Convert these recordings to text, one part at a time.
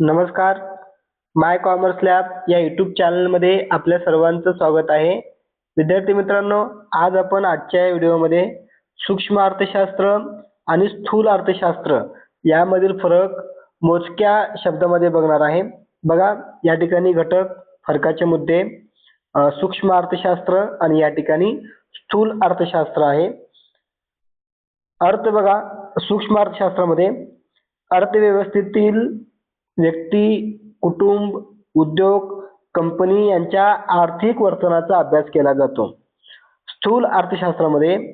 नमस्कार. माय commerce lab या YouTube चॅनलमध्ये आपल्या सर्वांचं स्वागत आहे. विद्यार्थी मित्रांनो आज आपण आजच्या या व्हिडिओमध्ये सूक्ष्म अर्थशास्त्र आणि स्थूल अर्थशास्त्र यामधील फरक मोजक्या शब्दामध्ये बघणार आहे. बघा या ठिकाणी घटक फरकाचे मुद्दे सूक्ष्म अर्थशास्त्र आणि या ठिकाणी स्थूल अर्थशास्त्र आहे. अर्थ बघा सूक्ष्म अर्थशास्त्रामध्ये अर्थव्यवस्थेतील व्यक्ती कुटुंब उद्योग कंपनी यांच्या आर्थिक वर्तनाचा अभ्यास केला जातो. स्थूल अर्थशास्त्रामध्ये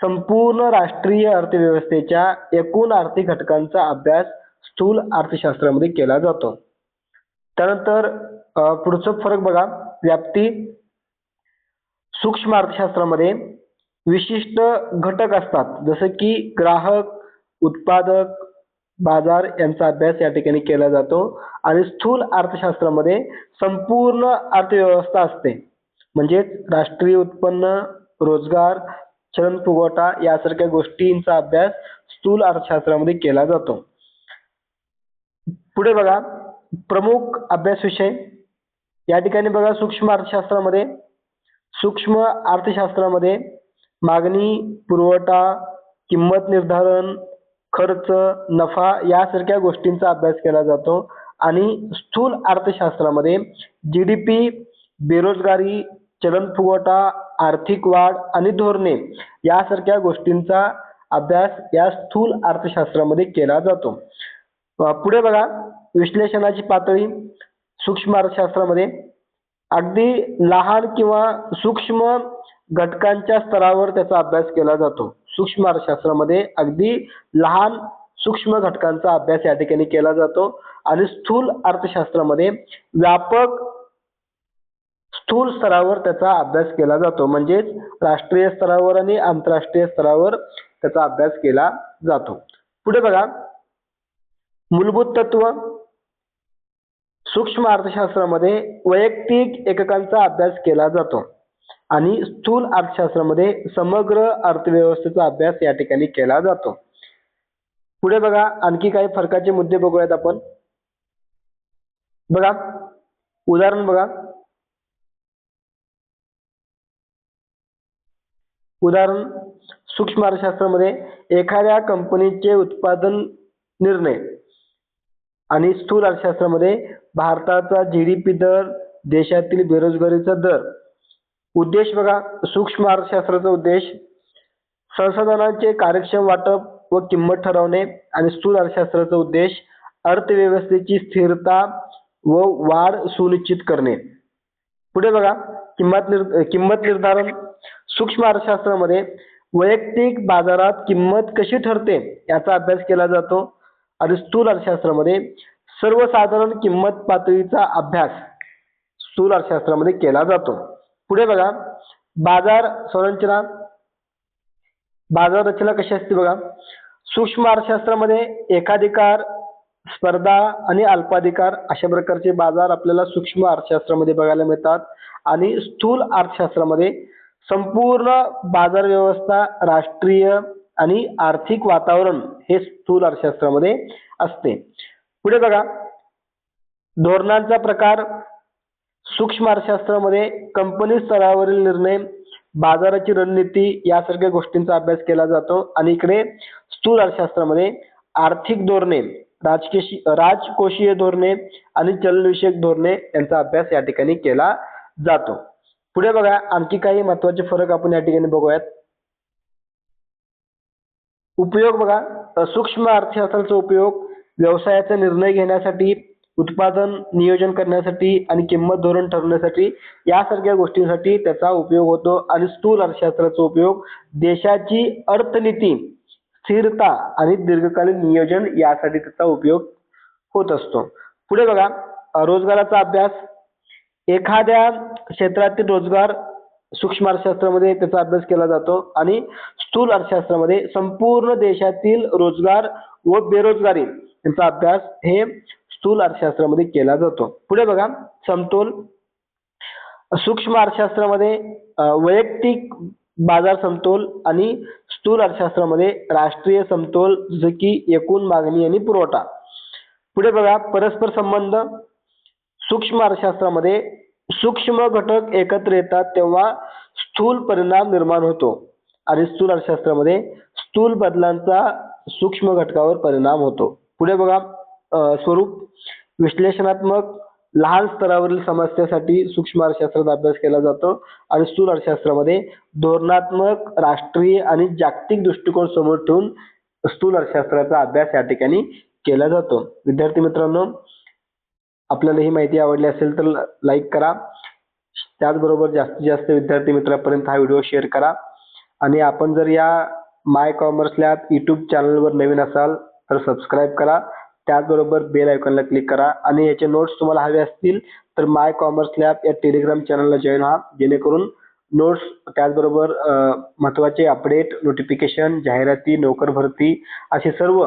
संपूर्ण राष्ट्रीय अर्थव्यवस्थेच्या एकूण आर्थिक घटकांचा अभ्यास स्थूल अर्थशास्त्रामध्ये केला जातो. त्यानंतर पुढचा पुढचं फरक बघा. व्याप्ती. सूक्ष्म अर्थशास्त्रामध्ये विशिष्ट घटक असतात. जसं की ग्राहक उत्पादक बाजार यांचा अभ्यास या ठिकाणी केला जातो आणि स्थूल अर्थशास्त्रामध्ये संपूर्ण अर्थव्यवस्था असते. म्हणजेच राष्ट्रीय उत्पन्न रोजगार चलन फुगवटा यासारख्या गोष्टींचा अभ्यास स्थूल अर्थशास्त्रामध्ये केला जातो. पुढे बघा प्रमुख अभ्यास विषय. या ठिकाणी बघा सूक्ष्म अर्थशास्त्रामध्ये सूक्ष्म अर्थशास्त्रामध्ये मागणी पुरवठा किंमत निर्धारण खर्च नफा यासारख्या गोष्टींचा अभ्यास केला जातो. आणि स्थूल अर्थशास्त्रामध्ये जी डी पी बेरोजगारी चलन फुगवटा आर्थिक वाढ आणि धोरणे यासारख्या गोष्टींचा अभ्यास या स्थूल अर्थशास्त्रामध्ये केला जातो. पुढे बघा विश्लेषणाची पातळी सूक्ष्म अर्थशास्त्रामध्ये. अगदी लहान किंवा सूक्ष्म घटकांच्या स्तरावर त्याचा अभ्यास केला जातो. सूक्ष्म अर्थशास्त्रामध्ये अगदी लहान सूक्ष्म घटकांचा अभ्यास या ठिकाणी केला जातो. आणि स्थूल अर्थशास्त्रामध्ये व्यापक स्थूल स्तरावर त्याचा अभ्यास केला जातो. म्हणजेच राष्ट्रीय स्तरावर आणि आंतरराष्ट्रीय स्तरावर त्याचा अभ्यास केला जातो. पुढे बघा. मूलभूत तत्व. सूक्ष्म अर्थशास्त्रामध्ये वैयक्तिक एककांचा अभ्यास केला जातो. आणि स्थूल अर्थशास्त्रामध्ये समग्र अर्थव्यवस्थेचा अभ्यास या ठिकाणी केला जातो. पुढे बघा आणखी काही फरकाचे मुद्दे बघूयात आपण. बघा उदाहरण बघा. उदाहरण सूक्ष्म अर्थशास्त्रामध्ये एखाद्या कंपनीचे उत्पादन निर्णय आणि स्थूल अर्थशास्त्रामध्ये भारताचा जी डी पी दर देशातील बेरोजगारीचा दर उद्देश बघा सूक्ष्म अर्थशास्त्राचा उद्देश. संसाधनांचे कार्यक्षम वाटप व किंमत ठरवणे आणि स्थूल अर्थशास्त्राचा उद्देश अर्थव्यवस्थेची स्थिरता व वाढ सुनिश्चित करणे. पुढे बघा किंमत निर् किंमत निर्धारण. सूक्ष्म अर्थशास्त्रामध्ये वैयक्तिक बाजारात किंमत कशी ठरते याचा अभ्यास केला जातो आणि स्थूल अर्थशास्त्रामध्ये सर्वसाधारण किंमत पातळीचा अभ्यास स्थूल अर्थशास्त्रामध्ये केला जातो. पुढे बघा. बाजार संरचना. बाजार रचना कशी असते बघा. सूक्ष्म अर्थशास्त्रामध्ये एकाधिकार स्पर्धा आणि अल्पाधिकार अशा प्रकारचे बाजार आपल्याला सूक्ष्म अर्थशास्त्रामध्ये बघायला मिळतात. आणि स्थूल अर्थशास्त्रामध्ये संपूर्ण बाजार व्यवस्था राष्ट्रीय आणि आर्थिक वातावरण हे स्थूल अर्थशास्त्रामध्ये असते. पुढे बघा. धोरणांचा प्रकार सूक्ष्म अर्थशास्त्रामध्ये कंपनी स्तरावरील निर्णय बाजाराची रणनीती यासारख्या गोष्टींचा अभ्यास केला जातो. आणि इकडे स्थूल अर्थशास्त्रामध्ये आर्थिक धोरणे राजकीय राजकोषीय धोरणे आणि चलनविषयक धोरणे यांचा अभ्यास या ठिकाणी केला जातो. पुढे बघा आणखी काही महत्त्वाचे फरक आपण या ठिकाणी बघूयात. उपयोग बघा सूक्ष्म अर्थशास्त्राचा उपयोग व्यवसायाचा निर्णय घेण्यासाठी उत्पादन नियोजन करण्यासाठी आणि किंमत धोरण ठरवण्यासाठी यासारख्या गोष्टींसाठी त्याचा उपयोग होतो. आणि स्थूल अर्थशास्त्राचा उपयोग देशाची अर्थनीती स्थिरता आणि दीर्घकालीन नियोजन यासाठी त्याचा उपयोग होत असतो. पुढे बघा रोजगाराचा अभ्यास. एखाद्या क्षेत्रातील रोजगार सूक्ष्म अर्थशास्त्रामध्ये त्याचा अभ्यास केला जातो आणि स्थूल अर्थशास्त्रामध्ये संपूर्ण देशातील रोजगार व बेरोजगारी यांचा अभ्यास हे स्थूल अर्थशास्त्रामध्ये केला जातो. पुढे बघा समतोल. सूक्ष्म अर्थशास्त्रामध्ये वैयक्तिक बाजार समतोल आणि स्थूल अर्थशास्त्रामध्ये राष्ट्रीय समतोल जसं की एकूण मागणी आणि पुरवठा. पुढे बघा परस्पर संबंध. सूक्ष्म अर्थशास्त्रामध्ये सूक्ष्म घटक एकत्र येतात तेव्हा स्थूल परिणाम निर्माण होतो. आणि स्थूल अर्थशास्त्रामध्ये स्थूल बदलांचा सूक्ष्म घटकावर परिणाम होतो. पुढे बघा स्वरूप विश्लेषणात्मक लहान स्तरावरील समस्यासाठी सूक्ष्म अर्थशास्त्राचा अभ्यास केला जातो आणि स्थूल अर्थशास्त्रामध्ये धोरणात्मक राष्ट्रीय आणि जागतिक दृष्टिकोन समोर ठेवून स्थूल अर्थशास्त्राचा अभ्यास या ठिकाणी केला जातो. विद्यार्थी मित्रांनो आपल्याला ही माहिती आवडली असेल तर लाईक करा. त्याचबरोबर जास्तीत जास्त विद्यार्थी मित्रांपर्यंत हा व्हिडिओ शेअर करा. आणि आपण जर या माय कॉमर्स लॅब यूट्यूब चॅनलवर नवीन असाल तर सबस्क्राईब करा. त्याचबरोबर बेल आयकॉनला क्लिक करा. आणि याचे नोट्स तुम्हाला हवे असतील तर माय कॉमर्स लॅब या टेलिग्राम चॅनलला जॉईन व्हा. जेणेकरून नोट्स त्याचबरोबर महत्त्वाचे अपडेट नोटिफिकेशन जाहिराती नोकर भरती असे सर्व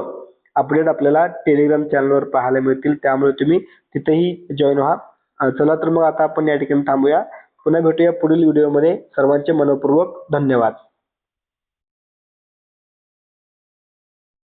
अपडेट आपल्याला टेलिग्राम चॅनलवर पाहायला मिळतील. त्यामुळे तुम्ही तिथेही जॉईन व्हा. चला तर मग आता आपण या ठिकाणी थांबूया. पुन्हा भेटूया पुढील व्हिडिओमध्ये सर्वांचे मनपूर्वक धन्यवाद.